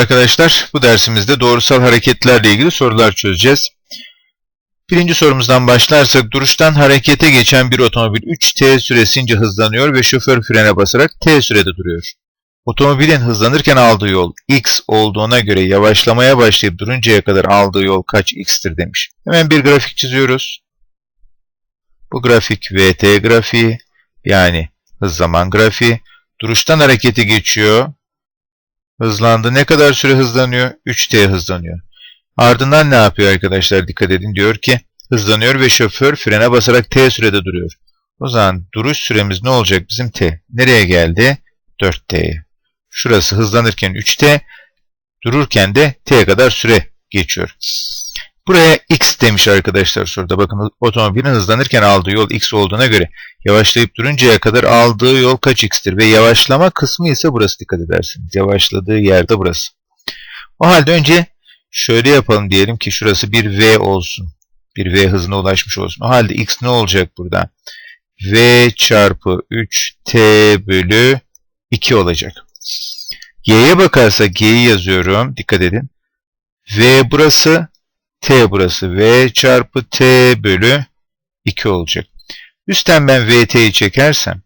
Arkadaşlar. Bu dersimizde doğrusal hareketlerle ilgili sorular çözeceğiz. Birinci sorumuzdan başlarsak duruştan harekete geçen bir otomobil 3t süresince hızlanıyor ve şoför frene basarak t sürede duruyor. Otomobilin hızlanırken aldığı yol x olduğuna göre yavaşlamaya başlayıp duruncaya kadar aldığı yol kaç x'tir demiş. Hemen bir grafik çiziyoruz. Bu grafik vt grafiği yani hız zaman grafiği. Duruştan harekete geçiyor. Hızlandı. Ne kadar süre hızlanıyor? 3t hızlanıyor. Ardından ne yapıyor arkadaşlar? Dikkat edin. Diyor ki hızlanıyor ve şoför frene basarak t sürede duruyor. O zaman duruş süremiz ne olacak bizim t? Nereye geldi? 4t'ye. Şurası hızlanırken 3t, dururken de t'ye kadar süre geçiyor. Buraya x demiş arkadaşlar soruda. Bakın otomobilin hızlanırken aldığı yol x olduğuna göre yavaşlayıp duruncaya kadar aldığı yol kaç x'tir? Ve yavaşlama kısmı ise burası dikkat edersiniz. Yavaşladığı yerde burası. O halde önce şöyle yapalım diyelim ki şurası bir v olsun. Bir v hızına ulaşmış olsun. O halde x ne olacak burada? v çarpı 3t bölü 2 olacak. y'ye bakarsak g'yi yazıyorum. Dikkat edin. v burası t burası. v çarpı t bölü 2 olacak. Üstten ben vt'yi çekersem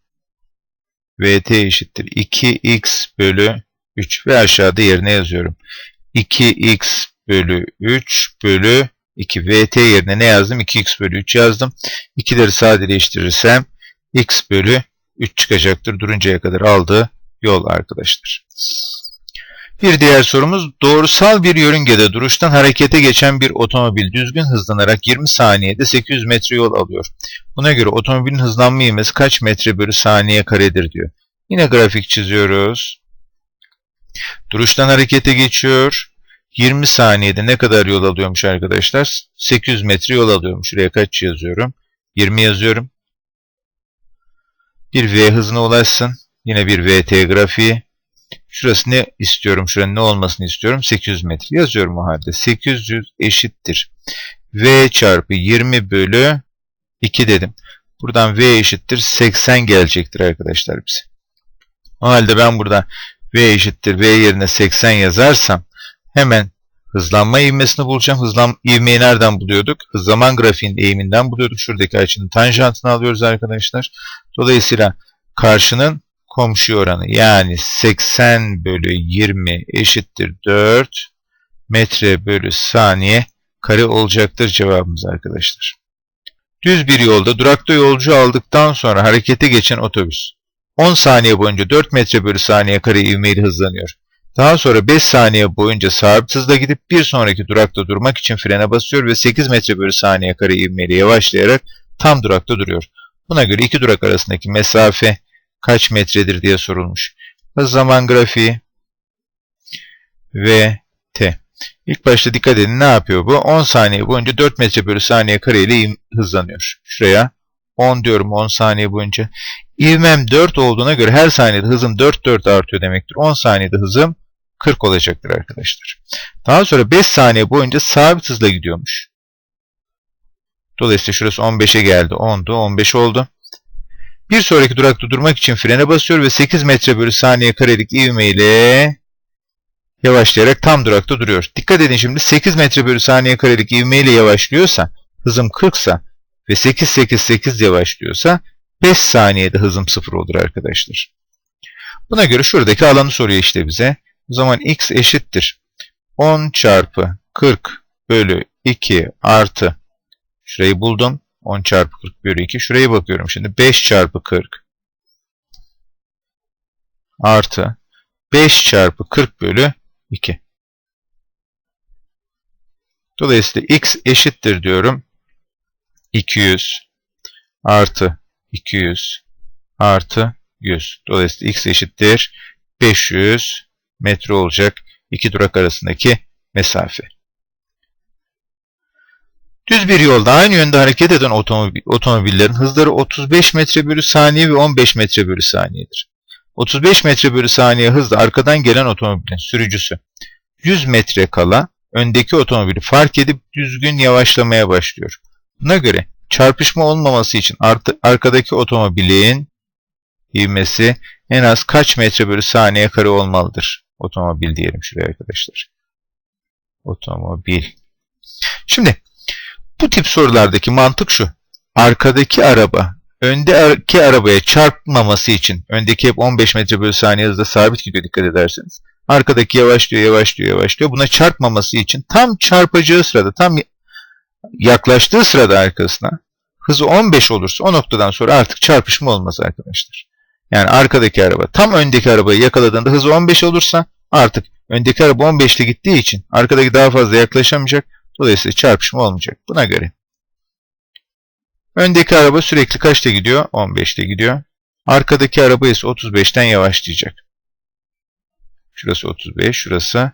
vt eşittir 2x bölü 3 ve aşağıda yerine yazıyorum. 2x bölü 3 bölü 2. vt yerine ne yazdım? 2x bölü 3 yazdım. 2'leri sadeleştirirsem x bölü 3 çıkacaktır. Duruncaya kadar aldığı yol arkadaşlar. Bir diğer sorumuz doğrusal bir yörüngede duruştan harekete geçen bir otomobil düzgün hızlanarak 20 saniyede 800 metre yol alıyor. Buna göre otomobilin hızlanma ivmesi kaç metre bölü saniye karedir diyor. Yine grafik çiziyoruz. Duruştan harekete geçiyor. 20 saniyede ne kadar yol alıyormuş arkadaşlar? 800 metre yol alıyormuş. Şuraya kaç yazıyorum? 20 yazıyorum. Bir V hızına ulaşsın. Yine bir VT grafiği. Şurası ne istiyorum? Şuranın ne olmasını istiyorum? 800 metre. Yazıyorum o halde. 800 eşittir. V çarpı 20 bölü 2 dedim. Buradan V eşittir 80 gelecektir arkadaşlar bize. O halde ben burada V eşittir V yerine 80 yazarsam hemen hızlanma ivmesini bulacağım. Hızlan ivmeyi nereden buluyorduk? Zaman grafiğinin eğiminden buluyorduk. Şuradaki açının tanjantını alıyoruz arkadaşlar. Dolayısıyla karşının komşu oranı yani 80 bölü 20 eşittir 4 metre bölü saniye kare olacaktır cevabımız arkadaşlar. Düz bir yolda durakta yolcu aldıktan sonra harekete geçen otobüs 10 saniye boyunca 4 metre bölü saniye kare ivmeyle hızlanıyor. Daha sonra 5 saniye boyunca sabit hızla gidip bir sonraki durakta durmak için frene basıyor ve 8 metre bölü saniye kare ivmeyle yavaşlayarak tam durakta duruyor. Buna göre iki durak arasındaki mesafe kaç metredir diye sorulmuş. Hız zaman grafiği ve t. İlk başta dikkat edin ne yapıyor bu? 10 saniye boyunca 4 metre bölü saniye kare ile hızlanıyor. Şuraya 10 diyorum 10 saniye boyunca. İvmem 4 olduğuna göre her saniyede hızım 4 4 artıyor demektir. 10 saniyede hızım 40 olacaktır arkadaşlar. Daha sonra 5 saniye boyunca sabit hızla gidiyormuş. Dolayısıyla şurası 15'e geldi. 10'du. 15 oldu. Bir sonraki durakta durmak için frene basıyor ve 8 metre bölü saniye karelik ivme ile yavaşlayarak tam durakta duruyor. Dikkat edin şimdi 8 metre bölü saniye karelik ivme ile yavaşlıyorsa, hızım 40 sa ve 8 8 8 yavaşlıyorsa 5 saniyede hızım 0 olur arkadaşlar. Buna göre şuradaki alanı soruyor işte bize. O zaman x eşittir. 10 çarpı 40 bölü 2 artı şurayı buldum. 10 çarpı 40 bölü 2. Şuraya bakıyorum şimdi. 5 çarpı 40 artı 5 çarpı 40 bölü 2. Dolayısıyla x eşittir diyorum. 200 artı 200 artı 100. Dolayısıyla x eşittir 500 metre olacak iki durak arasındaki mesafe. Düz bir yolda aynı yönde hareket eden otomobil, otomobillerin hızları 35 metre bölü saniye ve 15 metre bölü saniyedir. 35 metre bölü saniye hızla arkadan gelen otomobilin sürücüsü 100 metre kala öndeki otomobili fark edip düzgün yavaşlamaya başlıyor. Buna göre çarpışma olmaması için artı, arkadaki otomobilin ivmesi en az kaç metre bölü saniye kare olmalıdır? Otomobil diyelim şuraya arkadaşlar. Otomobil. Şimdi bu tip sorulardaki mantık şu. Arkadaki araba öndeki arabaya çarpmaması için öndeki hep 15 metre bölü saniye hızla sabit gidiyor dikkat ederseniz. Arkadaki yavaşlıyor, yavaşlıyor, yavaşlıyor. Buna çarpmaması için tam çarpacağı sırada, tam yaklaştığı sırada arkasına hızı 15 olursa o noktadan sonra artık çarpışma olmaz arkadaşlar. Yani arkadaki araba tam öndeki arabayı yakaladığında hızı 15 olursa artık öndeki araba 15'te gittiği için arkadaki daha fazla yaklaşamayacak. Dolayısıyla çarpışma olmayacak. Buna göre. Öndeki araba sürekli kaçta gidiyor? 15'te gidiyor. Arkadaki araba ise 35'ten yavaşlayacak. Şurası 35, şurası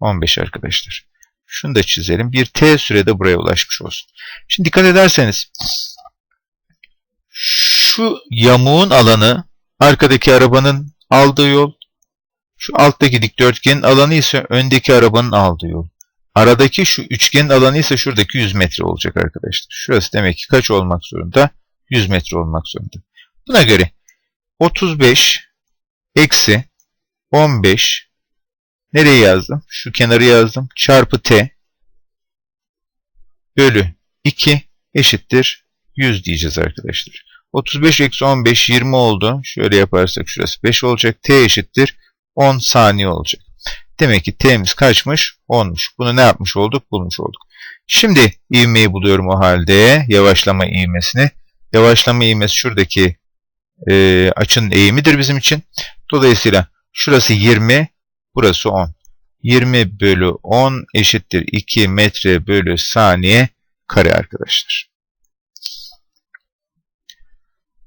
15 arkadaşlar. Şunu da çizelim. Bir t sürede buraya ulaşmış olsun. Şimdi dikkat ederseniz şu yamuğun alanı arkadaki arabanın aldığı yol. Şu alttaki dikdörtgenin alanı ise öndeki arabanın aldığı yol. Aradaki şu üçgenin alanı ise şuradaki 100 metre olacak arkadaşlar. Şurası demek ki kaç olmak zorunda? 100 metre olmak zorunda. Buna göre 35 eksi 15 nereye yazdım? Şu kenarı yazdım. Çarpı t bölü 2 eşittir 100 diyeceğiz arkadaşlar. 35 eksi 15 20 oldu. Şöyle yaparsak şurası 5 olacak. T eşittir 10 saniye olacak. Demek ki T'miz kaçmış? 10'muş. Bunu ne yapmış olduk? Bulmuş olduk. Şimdi ivmeyi buluyorum o halde. Yavaşlama ivmesini. Yavaşlama ivmesi şuradaki e, açının eğimidir bizim için. Dolayısıyla şurası 20, burası 10. 20 bölü 10 eşittir 2 metre bölü saniye kare arkadaşlar.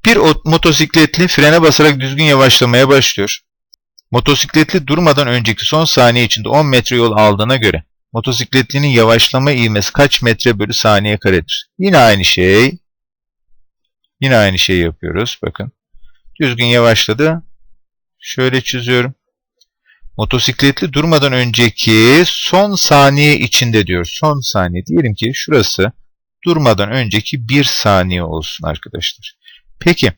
Bir motosikletli frene basarak düzgün yavaşlamaya başlıyor. Motosikletli durmadan önceki son saniye içinde 10 metre yol aldığına göre motosikletlinin yavaşlama ivmesi kaç metre bölü saniye karedir? Yine aynı şey. Yine aynı şeyi yapıyoruz. Bakın. Düzgün yavaşladı. Şöyle çiziyorum. Motosikletli durmadan önceki son saniye içinde diyor. Son saniye. Diyelim ki şurası durmadan önceki bir saniye olsun arkadaşlar. Peki.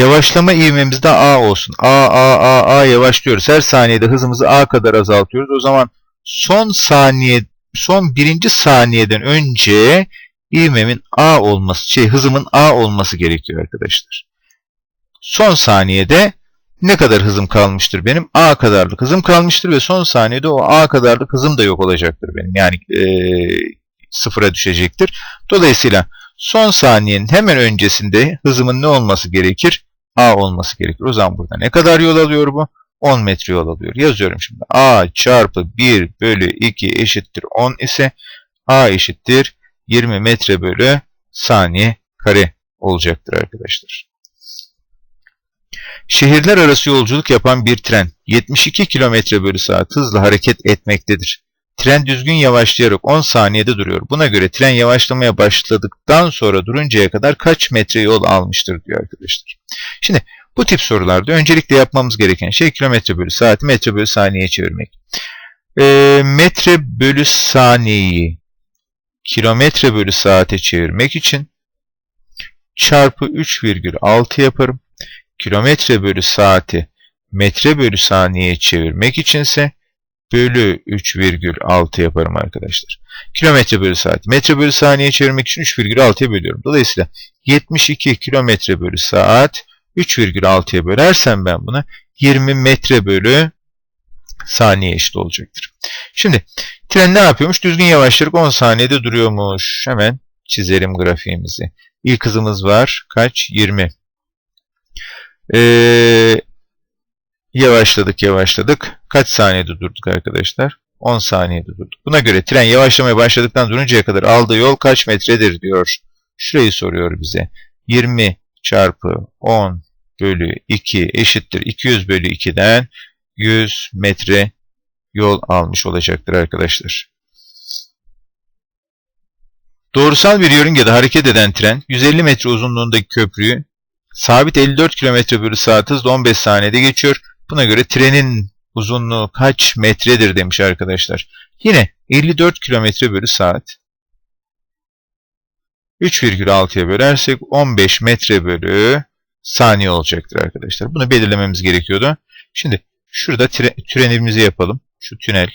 Yavaşlama ivmemiz de A olsun. A, A, A, A yavaşlıyoruz. Her saniyede hızımızı A kadar azaltıyoruz. O zaman son saniye, son birinci saniyeden önce ivmemin A olması, şey hızımın A olması gerekiyor arkadaşlar. Son saniyede ne kadar hızım kalmıştır benim? A kadarlık hızım kalmıştır ve son saniyede o A kadarlık hızım da yok olacaktır benim. Yani e, sıfıra düşecektir. Dolayısıyla son saniyenin hemen öncesinde hızımın ne olması gerekir? A olması gerekir. O zaman burada ne kadar yol alıyor bu? 10 metre yol alıyor. Yazıyorum şimdi. A çarpı 1 bölü 2 eşittir 10 ise A eşittir 20 metre bölü saniye kare olacaktır arkadaşlar. Şehirler arası yolculuk yapan bir tren 72 km bölü saat hızla hareket etmektedir. Tren düzgün yavaşlayarak 10 saniyede duruyor. Buna göre tren yavaşlamaya başladıktan sonra duruncaya kadar kaç metre yol almıştır diyor arkadaşlar. Şimdi bu tip sorularda öncelikle yapmamız gereken şey kilometre bölü saati metre bölü saniyeye çevirmek. E, metre bölü saniyeyi kilometre bölü saate çevirmek için çarpı 3,6 yaparım. Kilometre bölü saati metre bölü saniyeye çevirmek içinse bölü 3,6 yaparım arkadaşlar. Kilometre bölü saat. Metre bölü saniye çevirmek için 3,6'ya bölüyorum. Dolayısıyla 72 kilometre bölü saat 3,6'ya bölersem ben bunu 20 metre bölü saniye eşit olacaktır. Şimdi tren ne yapıyormuş? Düzgün yavaşlayarak 10 saniyede duruyormuş. Hemen çizelim grafiğimizi. İlk hızımız var. Kaç? 20. Ee, yavaşladık yavaşladık. Kaç saniyede durduk arkadaşlar? 10 saniyede durduk. Buna göre tren yavaşlamaya başladıktan duruncaya kadar aldığı yol kaç metredir diyor. Şurayı soruyor bize. 20 çarpı 10 bölü 2 eşittir 200 bölü 2'den 100 metre yol almış olacaktır arkadaşlar. Doğrusal bir yörüngede hareket eden tren 150 metre uzunluğundaki köprüyü sabit 54 km bölü saat hızla 15 saniyede geçiyor. Buna göre trenin uzunluğu kaç metredir demiş arkadaşlar. Yine 54 km bölü saat 3,6'ya bölersek 15 metre bölü saniye olacaktır arkadaşlar. Bunu belirlememiz gerekiyordu. Şimdi Şurada tünelimizi yapalım. Şu tünel.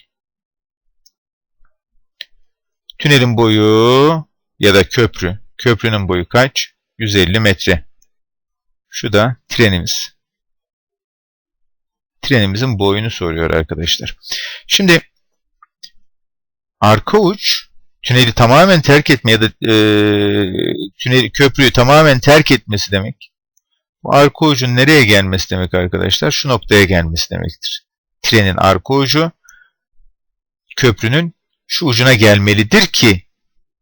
Tünelin boyu ya da köprü. Köprünün boyu kaç? 150 metre. Şu da trenimiz. Trenimizin boyunu soruyor arkadaşlar. Şimdi arka uç tüneli tamamen terk etme ya da e, tüneli, köprüyü tamamen terk etmesi demek. Bu arka ucun nereye gelmesi demek arkadaşlar? Şu noktaya gelmesi demektir. Trenin arka ucu köprünün şu ucuna gelmelidir ki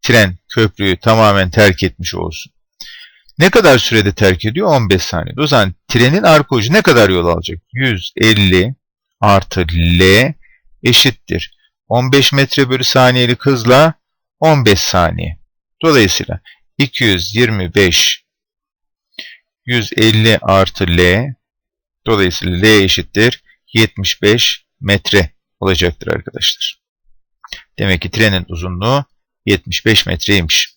tren köprüyü tamamen terk etmiş olsun. Ne kadar sürede terk ediyor? 15 saniye. O zaman trenin arka ucu ne kadar yol alacak? 150 artı L eşittir. 15 metre bölü saniyelik hızla 15 saniye. Dolayısıyla 225 150 artı L dolayısıyla L eşittir 75 metre olacaktır arkadaşlar. Demek ki trenin uzunluğu 75 metreymiş.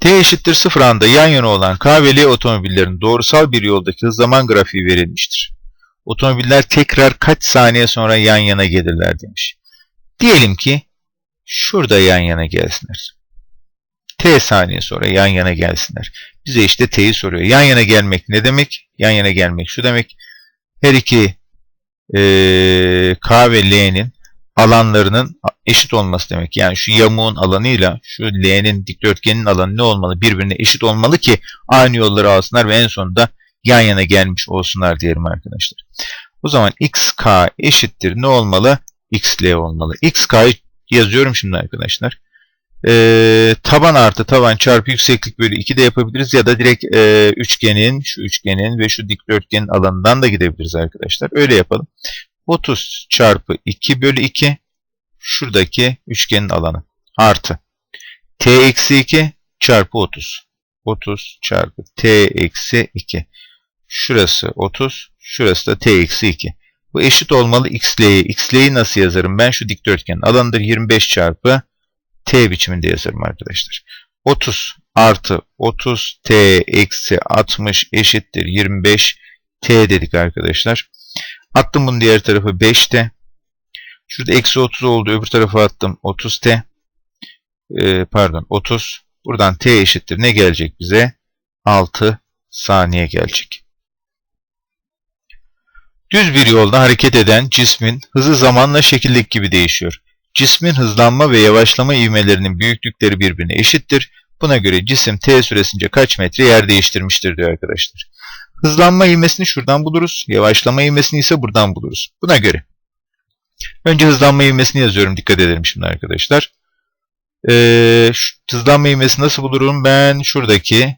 T eşittir 0 anda yan yana olan K ve L otomobillerin doğrusal bir yoldaki zaman grafiği verilmiştir. Otomobiller tekrar kaç saniye sonra yan yana gelirler demiş. Diyelim ki şurada yan yana gelsinler. T saniye sonra yan yana gelsinler. Bize işte T'yi soruyor. Yan yana gelmek ne demek? Yan yana gelmek şu demek. Her iki e, K ve L'nin alanlarının eşit olması demek. Yani şu yamuğun alanıyla şu L'nin dikdörtgenin alanı ne olmalı? Birbirine eşit olmalı ki aynı yolları alsınlar ve en sonunda yan yana gelmiş olsunlar diyelim arkadaşlar. O zaman xk eşittir ne olmalı? xl olmalı. xk'yı yazıyorum şimdi arkadaşlar. Ee, taban artı taban çarpı yükseklik bölü 2 de yapabiliriz ya da direkt e, üçgenin, şu üçgenin ve şu dikdörtgenin alanından da gidebiliriz arkadaşlar. Öyle yapalım. 30 çarpı 2 bölü 2 şuradaki üçgenin alanı artı t eksi 2 çarpı 30. 30 çarpı t eksi 2. Şurası 30, şurası da t eksi 2. Bu eşit olmalı x'leyi. x'leyi nasıl yazarım? Ben şu dikdörtgenin alanıdır 25 çarpı t biçiminde yazarım arkadaşlar. 30 artı 30 t eksi 60 eşittir 25 t dedik arkadaşlar. Attım bunu diğer tarafı 5'te. Şurada eksi 30 oldu. Öbür tarafa attım 30t. Ee, pardon 30. Buradan t eşittir. Ne gelecek bize? 6 saniye gelecek. Düz bir yolda hareket eden cismin hızı zamanla şekildeki gibi değişiyor. Cismin hızlanma ve yavaşlama ivmelerinin büyüklükleri birbirine eşittir. Buna göre cisim t süresince kaç metre yer değiştirmiştir diyor arkadaşlar. Hızlanma ivmesini şuradan buluruz. Yavaşlama ivmesini ise buradan buluruz. Buna göre. Önce hızlanma ivmesini yazıyorum. Dikkat edelim şimdi arkadaşlar. Ee, hızlanma ivmesi nasıl bulurum? Ben şuradaki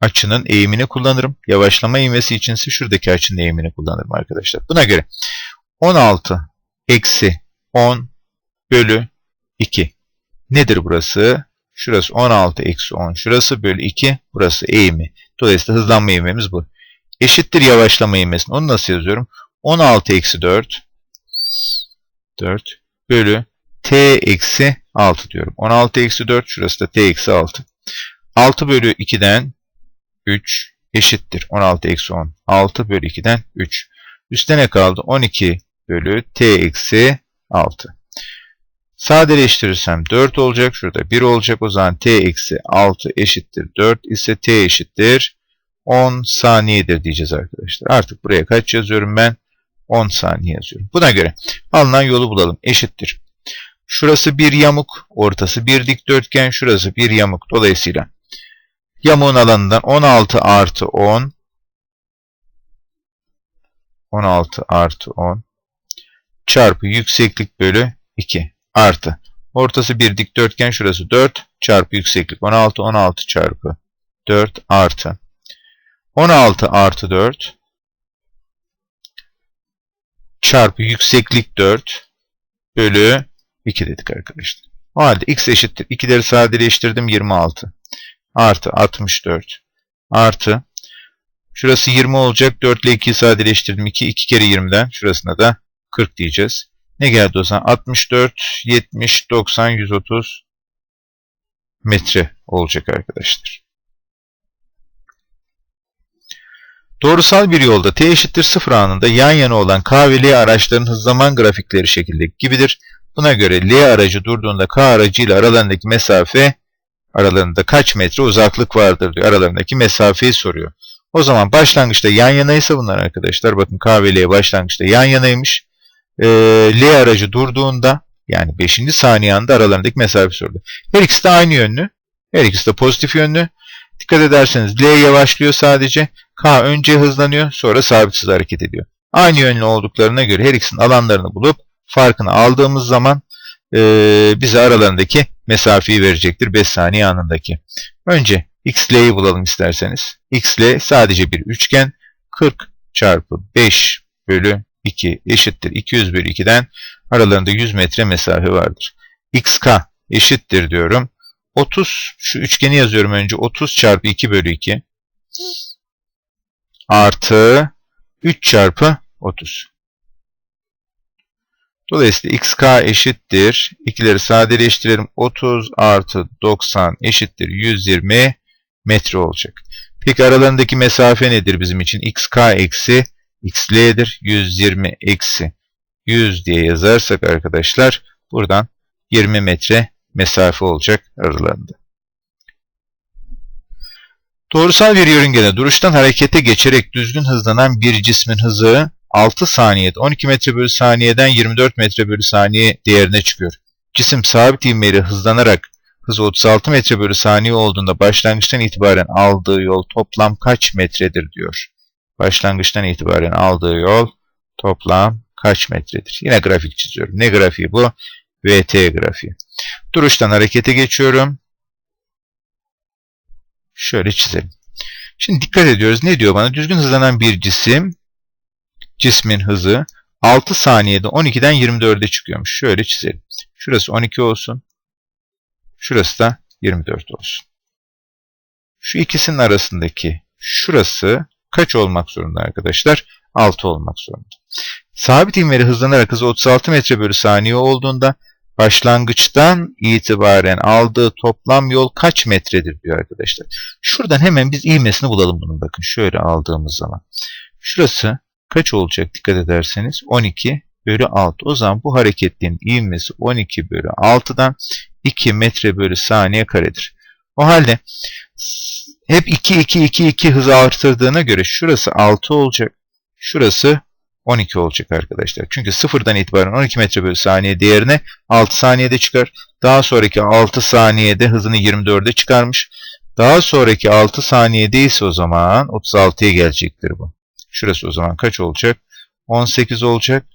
açının eğimini kullanırım. Yavaşlama ivmesi için ise şuradaki açının eğimini kullanırım arkadaşlar. Buna göre 16 eksi 10 bölü 2. Nedir burası? Şurası 16 eksi 10. Şurası bölü 2. Burası eğimi. Dolayısıyla hızlanma ivmemiz bu. Eşittir yavaşlama ivmesini. Onu nasıl yazıyorum? 16 eksi 4 4 bölü t eksi 6 diyorum. 16 eksi 4 şurası da t eksi 6. 6 bölü 2'den 3 eşittir. 16 eksi 10. 6 bölü 2'den 3. Üste ne kaldı? 12 bölü t eksi 6. Sadeleştirirsem 4 olacak. Şurada 1 olacak. O zaman t eksi 6 eşittir 4 ise t eşittir 10 saniyedir diyeceğiz arkadaşlar. Artık buraya kaç yazıyorum ben? 10 saniye yazıyorum. Buna göre alınan yolu bulalım. Eşittir. Şurası bir yamuk, ortası bir dikdörtgen, şurası bir yamuk. Dolayısıyla yamuğun alanından 16 artı 10 16 artı 10 çarpı yükseklik bölü 2 artı. Ortası bir dikdörtgen şurası 4 çarpı yükseklik 16 16 çarpı 4 artı 16 artı 4 çarpı yükseklik 4 bölü 2 dedik arkadaşlar. O halde x eşittir. 2'leri sadeleştirdim 26 artı 64 artı şurası 20 olacak. 4 ile 2'yi sadeleştirdim. 2, 2 kere 20'den şurasına da 40 diyeceğiz. Ne geldi o zaman? 64, 70, 90, 130 metre olacak arkadaşlar. Doğrusal bir yolda t eşittir 0 anında yan yana olan K ve L araçlarının hız zaman grafikleri şekildeki gibidir. Buna göre L aracı durduğunda K aracı ile aralarındaki mesafe aralarında kaç metre uzaklık vardır diyor. Aralarındaki mesafeyi soruyor. O zaman başlangıçta yan yanaysa bunlar arkadaşlar. Bakın K ve L başlangıçta yan yanaymış. Ee, L aracı durduğunda yani 5. saniye anda aralarındaki mesafe sordu. Her ikisi de aynı yönlü. Her ikisi de pozitif yönlü. Dikkat ederseniz L yavaşlıyor sadece. K önce hızlanıyor sonra sabitsiz hareket ediyor. Aynı yönlü olduklarına göre her ikisinin alanlarını bulup farkını aldığımız zaman e, bize aralarındaki mesafeyi verecektir 5 saniye anındaki. Önce xl'yi bulalım isterseniz. xl sadece bir üçgen 40 çarpı 5 bölü 2 eşittir 200 bölü 2'den aralarında 100 metre mesafe vardır. xk eşittir diyorum. 30 şu üçgeni yazıyorum önce 30 çarpı 2 bölü 2 artı 3 çarpı 30. Dolayısıyla xk eşittir. İkileri sadeleştirelim. 30 artı 90 eşittir 120 metre olacak. Peki aralarındaki mesafe nedir bizim için? xk eksi xl'dir. 120 eksi 100 diye yazarsak arkadaşlar buradan 20 metre mesafe olacak aralarında. Doğrusal bir yörüngede duruştan harekete geçerek düzgün hızlanan bir cismin hızı 6 saniyede 12 metre bölü saniyeden 24 metre bölü saniye değerine çıkıyor. Cisim sabit ivmeyle hızlanarak hızı 36 metre bölü saniye olduğunda başlangıçtan itibaren aldığı yol toplam kaç metredir diyor. Başlangıçtan itibaren aldığı yol toplam kaç metredir? Yine grafik çiziyorum. Ne grafiği bu? VT grafiği. Duruştan harekete geçiyorum. Şöyle çizelim. Şimdi dikkat ediyoruz. Ne diyor bana? Düzgün hızlanan bir cisim, cismin hızı 6 saniyede 12'den 24'e çıkıyormuş. Şöyle çizelim. Şurası 12 olsun. Şurası da 24 olsun. Şu ikisinin arasındaki şurası kaç olmak zorunda arkadaşlar? 6 olmak zorunda. Sabit ivmeli hızlanarak hızı 36 metre bölü saniye olduğunda başlangıçtan itibaren aldığı toplam yol kaç metredir diyor arkadaşlar. Şuradan hemen biz ivmesini bulalım bunun bakın şöyle aldığımız zaman. Şurası kaç olacak dikkat ederseniz 12 bölü 6. O zaman bu hareketliğin ivmesi 12 bölü 6'dan 2 metre bölü saniye karedir. O halde hep 2 2 2 2 hızı artırdığına göre şurası 6 olacak. Şurası 12 olacak arkadaşlar. Çünkü sıfırdan itibaren 12 metre bölü saniye değerine 6 saniyede çıkar. Daha sonraki 6 saniyede hızını 24'e çıkarmış. Daha sonraki 6 saniyede ise o zaman 36'ya gelecektir bu. Şurası o zaman kaç olacak? 18 olacak.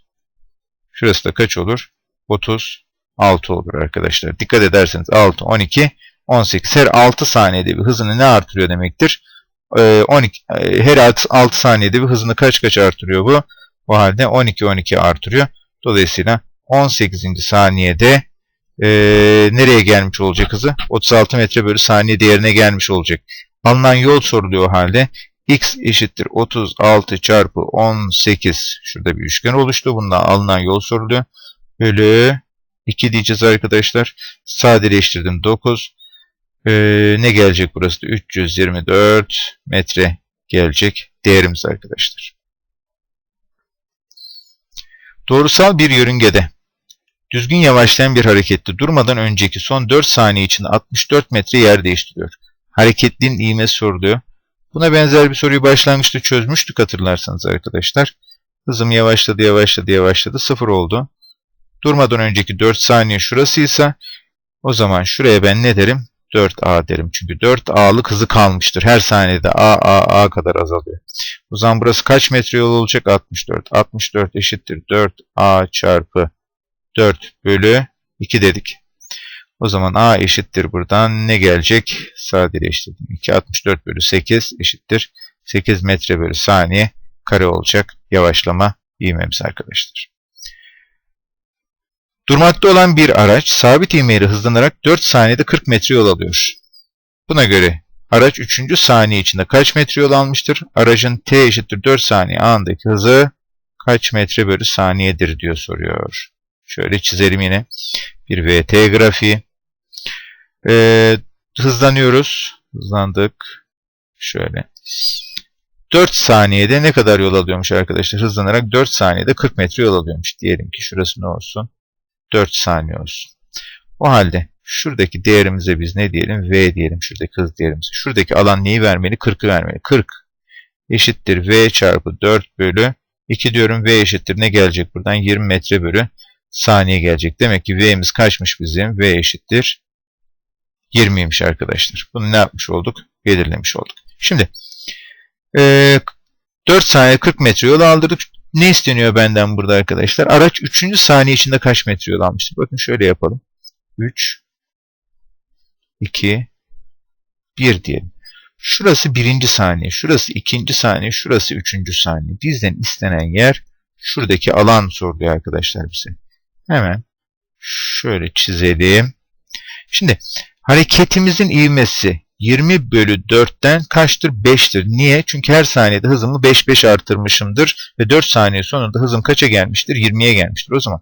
Şurası da kaç olur? 36 olur arkadaşlar. Dikkat ederseniz 6, 12, 18. Her 6 saniyede bir hızını ne artırıyor demektir? 12, ee, e, her 6 saniyede bir hızını kaç kaç artırıyor bu? O halde 12 12 artırıyor. Dolayısıyla 18. saniyede e, nereye gelmiş olacak hızı? 36 metre bölü saniye değerine gelmiş olacak. Alınan yol soruluyor halde. x eşittir 36 çarpı 18. Şurada bir üçgen oluştu. Bundan alınan yol soruluyor. Bölü 2 diyeceğiz arkadaşlar. Sadeleştirdim 9. Ee, ne gelecek burası da? 324 metre gelecek değerimiz arkadaşlar. Doğrusal bir yörüngede düzgün yavaşlayan bir harekette durmadan önceki son 4 saniye içinde 64 metre yer değiştiriyor. Hareketliğin ivmesi soruluyor. Buna benzer bir soruyu başlangıçta çözmüştük hatırlarsanız arkadaşlar. Hızım yavaşladı yavaşladı yavaşladı 0 oldu. Durmadan önceki 4 saniye şurasıysa o zaman şuraya ben ne derim? 4A derim. Çünkü 4A'lık hızı kalmıştır. Her saniyede A, A, A kadar azalıyor. O zaman burası kaç metre yol olacak? 64. 64 eşittir 4A çarpı 4 bölü 2 dedik. O zaman A eşittir buradan ne gelecek? Sadeleştirdim. 2 64 bölü 8 eşittir 8 metre bölü saniye kare olacak. Yavaşlama ivmemiz arkadaşlar. Durmakta olan bir araç sabit ivmeyle hızlanarak 4 saniyede 40 metre yol alıyor. Buna göre araç 3. saniye içinde kaç metre yol almıştır? Aracın t eşittir 4 saniye anındaki hızı kaç metre bölü saniyedir diyor soruyor. Şöyle çizelim yine. Bir VT grafiği. Ee, hızlanıyoruz. Hızlandık. Şöyle. 4 saniyede ne kadar yol alıyormuş arkadaşlar? Hızlanarak 4 saniyede 40 metre yol alıyormuş. Diyelim ki şurası ne olsun? 4 saniye olsun. O halde şuradaki değerimize biz ne diyelim? V diyelim şuradaki hız değerimize. Şuradaki alan neyi vermeli? 40'ı vermeli. 40 eşittir V çarpı 4 bölü 2 diyorum. V eşittir ne gelecek buradan? 20 metre bölü saniye gelecek. Demek ki V'miz kaçmış bizim? V eşittir 20'ymiş arkadaşlar. Bunu ne yapmış olduk? Belirlemiş olduk. Şimdi e, 4 saniye 40 metre yol aldırdık. Ne isteniyor benden burada arkadaşlar? Araç 3. saniye içinde kaç metre yol almıştır? Bakın şöyle yapalım. 3 2 1 diyelim. Şurası birinci saniye, şurası ikinci saniye, şurası üçüncü saniye. Bizden istenen yer şuradaki alan soruluyor arkadaşlar bize. Hemen şöyle çizelim. Şimdi hareketimizin ivmesi 20 bölü 4'ten kaçtır? 5'tir. Niye? Çünkü her saniyede hızımı 5-5 artırmışımdır. Ve 4 saniye sonunda hızım kaça gelmiştir? 20'ye gelmiştir. O zaman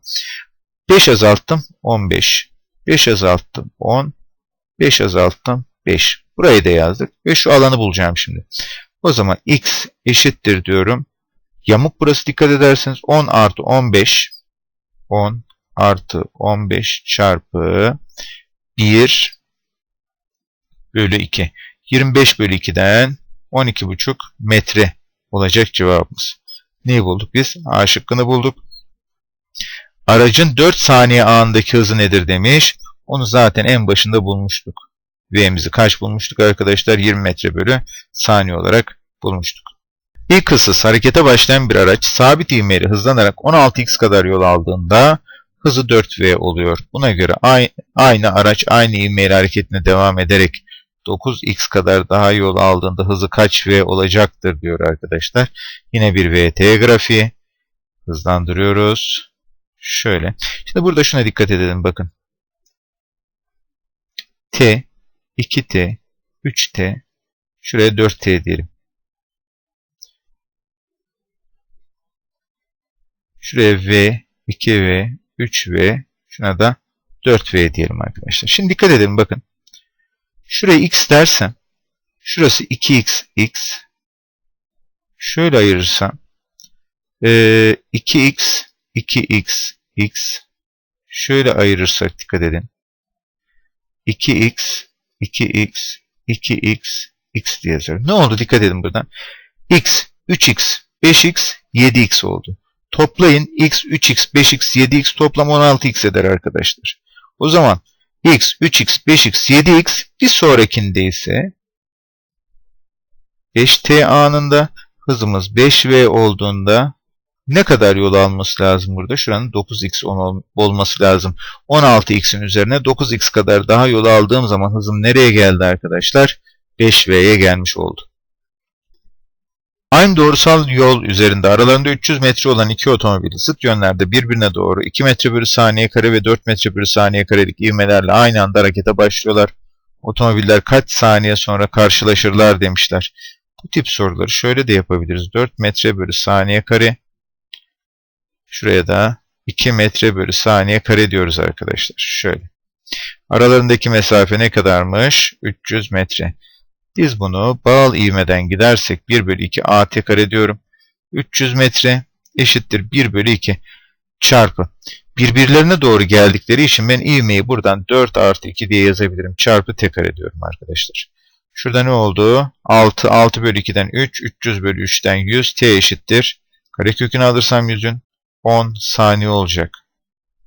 5 azalttım 15. 5 azalttım 10. 5 azalttım 5. Burayı da yazdık. Ve şu alanı bulacağım şimdi. O zaman x eşittir diyorum. Yamuk burası dikkat ederseniz 10 artı 15. 10 artı 15 çarpı 1 bölü 2. 25 bölü 2'den 12,5 metre olacak cevabımız. Neyi bulduk biz? A şıkkını bulduk. Aracın 4 saniye anındaki hızı nedir demiş. Onu zaten en başında bulmuştuk. V'mizi kaç bulmuştuk arkadaşlar? 20 metre bölü saniye olarak bulmuştuk. İlk ısız harekete başlayan bir araç sabit ivmeyle hızlanarak 16x kadar yol aldığında hızı 4v oluyor. Buna göre aynı araç aynı ivmeyle hareketine devam ederek 9x kadar daha yol aldığında hızı kaç v olacaktır diyor arkadaşlar. Yine bir vt grafiği. Hızlandırıyoruz. Şöyle. Şimdi burada şuna dikkat edelim bakın. t, 2t, 3t, şuraya 4t diyelim. Şuraya v, 2v, 3v, şuna da 4v diyelim arkadaşlar. Şimdi dikkat edelim bakın. Şuraya x dersem şurası 2x x şöyle ayırırsam 2x 2x x şöyle ayırırsak dikkat edin 2x 2x 2x x diye yazıyorum. Ne oldu dikkat edin buradan. x 3x 5x 7x oldu. Toplayın x 3x 5x 7x toplam 16x eder arkadaşlar. O zaman x, 3x, 5x, 7x bir sonrakinde ise 5t anında hızımız 5v olduğunda ne kadar yol alması lazım burada? Şuranın 9x olması lazım. 16x'in üzerine 9x kadar daha yol aldığım zaman hızım nereye geldi arkadaşlar? 5v'ye gelmiş oldu. Aynı doğrusal yol üzerinde aralarında 300 metre olan iki otomobil zıt yönlerde birbirine doğru 2 metre bölü saniye kare ve 4 metre bölü saniye karelik ivmelerle aynı anda harekete başlıyorlar. Otomobiller kaç saniye sonra karşılaşırlar demişler. Bu tip soruları şöyle de yapabiliriz. 4 metre bölü saniye kare. Şuraya da 2 metre bölü saniye kare diyoruz arkadaşlar. Şöyle. Aralarındaki mesafe ne kadarmış? 300 metre. Biz bunu bağıl ivmeden gidersek 1 bölü 2 at kare diyorum. 300 metre eşittir 1 bölü 2 çarpı. Birbirlerine doğru geldikleri için ben ivmeyi buradan 4 artı 2 diye yazabilirim. Çarpı t kare diyorum arkadaşlar. Şurada ne oldu? 6, 6 bölü 2'den 3, 300 bölü 3'ten 100, t eşittir. Karekökünü alırsam 100'ün 10 saniye olacak.